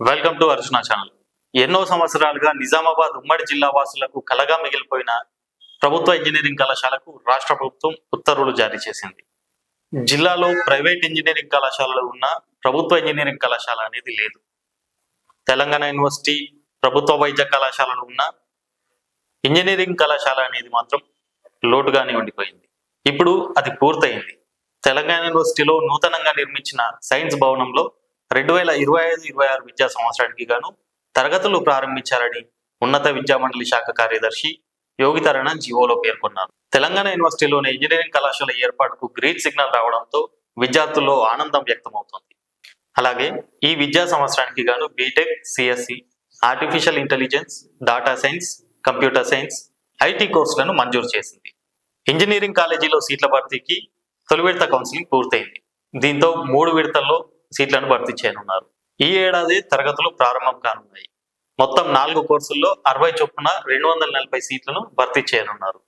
Welcome to Archana channel. ఎన్నో సంవత్సరాలుగా నిజామాబాద్ ఉమ్మడి జిల్లా వాసులకు కలగా మిగిలిపోయిన ప్రభుత్వ ఇంజనీరింగ్ కళాశాలకు రాష్ట్ర ప్రభుత్వం ఉత్తర్వులు జారీ చేసింది. జిల్లాలో ప్రైవేట్ ఇంజనీరింగ్ కళాశాలలు ఉన్న ప్రభుత్వ ఇంజనీరింగ్ కళాశాల అనేది లేదు. తెలంగాణ యూనివర్సిటీ ప్రభుత్వ వైద్య కళాశాలలు ఉన్న ఇంజనీరింగ్ కళాశాల అనేది మాత్రం లోటుగానే ఉండిపోయింది. ఇప్పుడు అది పూర్తయింది. తెలంగాణ యూనివర్సిటీలో నూతనంగా నిర్మించిన సైన్స్ భవనంలో రెండు వేల ఇరవై ఐదు ఇరవై ఆరు విద్యా సంవత్సరానికి గాను తరగతులు ప్రారంభించారని ఉన్నత విద్యా మండలి శాఖ కార్యదర్శి యోగితరణ జీవోలో పేర్కొన్నారు. తెలంగాణ యూనివర్సిటీలోని ఇంజనీరింగ్ కళాశాల ఏర్పాటుకు గ్రీన్ సిగ్నల్ రావడంతో విద్యార్థుల్లో ఆనందం వ్యక్తమవుతోంది. అలాగే ఈ విద్యా సంవత్సరానికి గాను BTech CSC artificial intelligence data science computer science IT కోర్సులను మంజూరు చేసింది. ఇంజనీరింగ్ కాలేజీలో సీట్ల భర్తీకి తొలి విడత కౌన్సిలింగ్ పూర్తయింది. దీంతో మూడు విడతల్లో సీట్లను భర్తీ చేయనున్నారు ఈ ఏడాది తరగతులు ప్రారంభం కానున్నాయి. మొత్తం నాలుగు కోర్సుల్లో అరవై చొప్పున రెండు వందల నలభై సీట్లను భర్తీ చేయనున్నారు.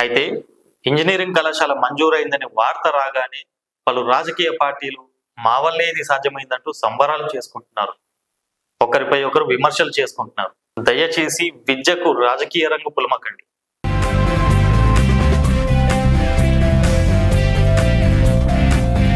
అయితే ఇంజనీరింగ్ కళాశాల మంజూరైందని వార్త రాగానే పలు రాజకీయ పార్టీలు మా వల్లే ఇది సాధ్యమైందంటూ సంబరాలు చేసుకుంటున్నారు. ఒకరిపై ఒకరు విమర్శలు చేసుకుంటున్నారు. దయచేసి విద్యకు రాజకీయ రంగు పులమకండి.